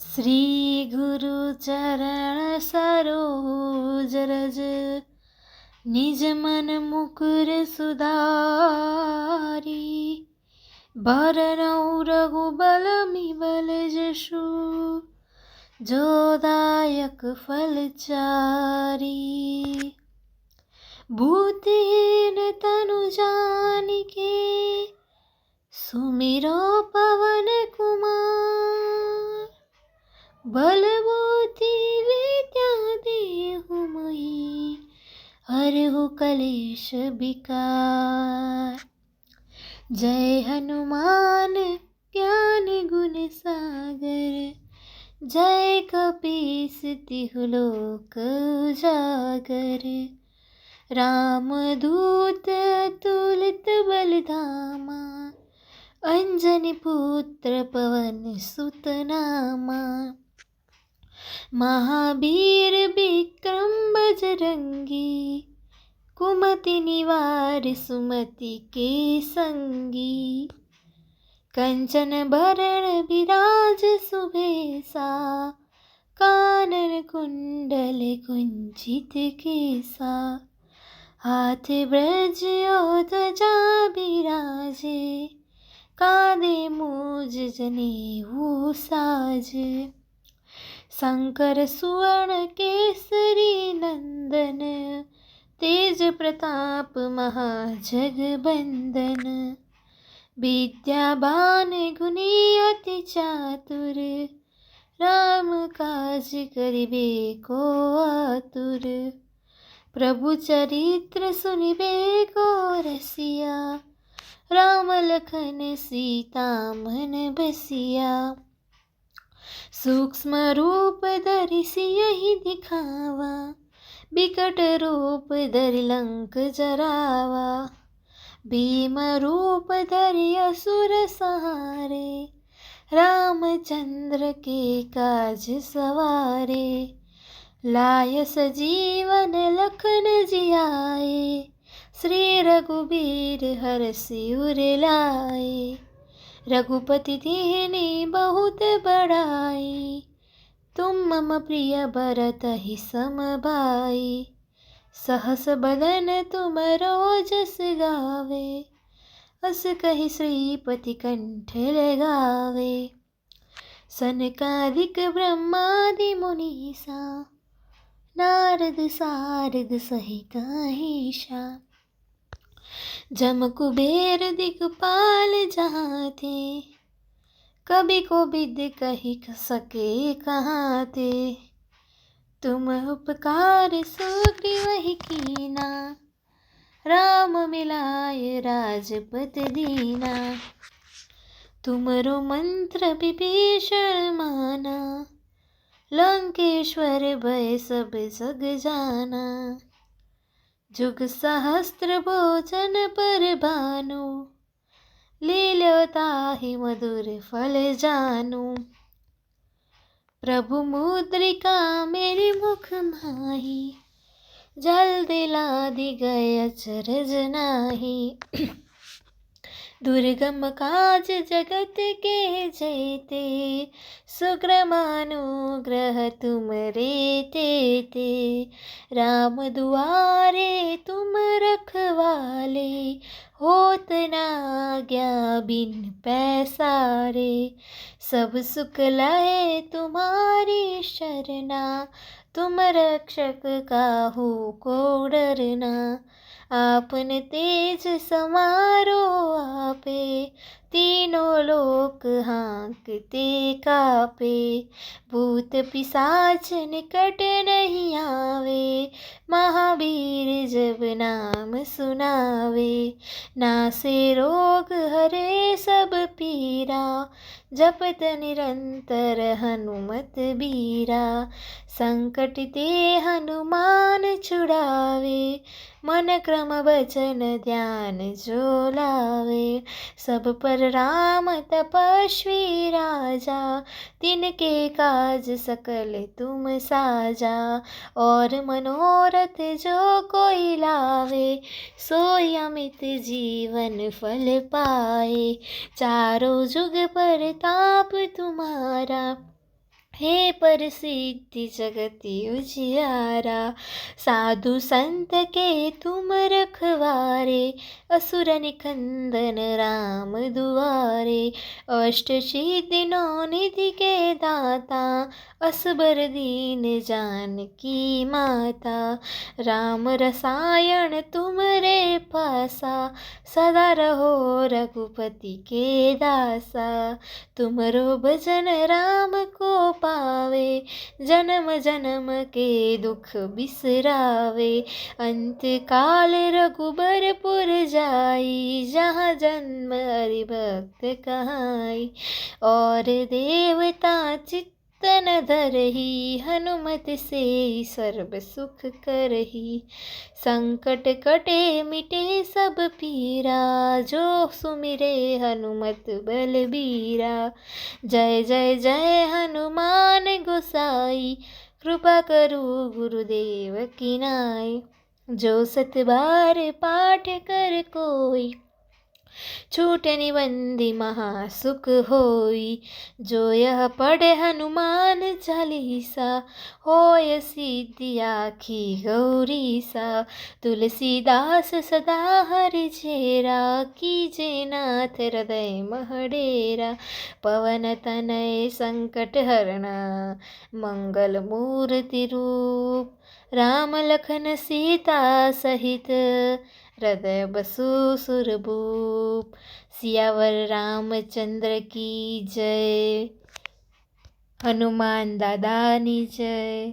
श्री गुरुचरणज निज मन मुकुर सुधारी भरनौ मनमुकुर सुदारि भरौ रघुबलमिोदायकफलचारि भूतेन तनुजाने सुमिरो पवन कुमार बलभो विद्यादेहु देहु हर हरहु कलेश बिका जय हनुमान ज्ञान गुण सागर जय कपीस कपिशिहुलोकजागर रामदूत तु बलधमा अञ्जनि पुत्र पवन सुतनामा। મહાવીર વિક્રમ બજરંગી કુમતિ નિવાર સુમતિ કે સંગી કંચન ભરણ વિરાજ સુભેસા કાનન કુંડલ કુંજિત કેસા હાથ બ્રજ ધ્વજા બિરાજે કાદે મુજ જને સાજ शङ्कर सुवर्ण केसरी नन्दन तेज तेजप्रताप महाजगवन्दन विद्याबन् गुणी चातुर राम काज करिबे को आतुर प्रभु चरित्र सुनिबे को रसिया राम लखन सीता मन बसिया। सूक्ष्म रूप ಧರಿಸಿ यही दिखावा, बिकट रूप ಧರಿ लंक जरावा। भीम रूप धरि असुर सहारे, रामचंद्र के काज सवारे। लाय सजीवन लखन जियाए, श्री रघुबीर हर सिर लाए। रघुपति दीनी बहुत बड़ाई। तुम मम प्रिय भरत ही समभाई सहस बदन तुम रोजस गावे अस कही श्रीपति कंठ लगावे। सनकादिक ब्रह्मादि मुनीसा नारद सारद सहित अहिषा जम कुबेर दिगपाल जहाँ थे, कभी को विद कही सके कहाँ थे। तुम उपकार सुग्री वही कीना, राम मिलाय राजपत दीना। तुमरो मंत्र विभीषण माना, लंकेश्वर भय सब जग जाना। જુગ સહસ્ત્ર ભોજન પર ભાનુ લીલ્યતા હિ મધુર ફલ જાનું પ્રભુ મુદ્રિકા મેરી મુખ માહી જલ દિલા દી ગય ચરજ નાહી दुर्गम काज जगत के जेते, सुग्रमानुग्रह तुम रेते ते। राम दुआरे तुम रखवाले, होत ना आज्ञा बिन पैसारे। सब सुख लहे तुम्हारी शरणा, तुम रक्षक काहू को डरना। આપને તેજ સમારો આપે. तीनों लोक हाँकते कापे भूत पिशाच निकट नहीं आवे महावीर जब नाम सुनावे नासे रोग हरे सब पीरा जपत निरंतर हनुमत बीरा संकट ते हनुमान छुड़ावे मन क्रम वचन ध्यान जो लावे सब पर राम तपस्वी राजा, तिनके काज सकल तुम साजा। और मनोरथ जो कोई लावे सो अमित जीवन फल पाए। चारों जुग पर ताप तुम्हारा हे परसिद्धि जगति उजियारा, साधु संत के तुम रखवारे, असुर निकंदन राम दुआरे, अष्ट सिद्धि नौ निधि के दाता, असबर दीन जान की माता, राम रसायन तुम रे पासा, सदा रहो रघुपति के दासा तुमरो भजन राम को पावे, जन्म जन्म के दुख बिसरावे। अंत काल रघुबरपुर जाई, जहाँ जन्म हरिभक्त कहाई। और देवता चित्त तन धरही, हनुमत से सर्व सुख करही। संकट कटे मिटे सब पीरा, जो सुमिरे हनुमत बलबीरा जय जय जय हनुमान गोसाई, कृपा करो गुरुदेव की नाई। जो सत बार पाठ कर कोई છૂટની બંદી મહાસુખ હોય જોય પડે હનુમાન ચાલીસા, હોય સિદ્ધિ આખી ગૌરીસા, તુલસીદાસ સદા હરિ ચેરા, કીજે નાથ હૃદય મહડેરા, પવન તનય સંકટ હરણા, મંગલ મૂર્તિ રૂપ राम लखन सीता सहित। हृदय बसु सुरभूप। सियावर रामचंद्र की जय। हनुमान दादानी जय।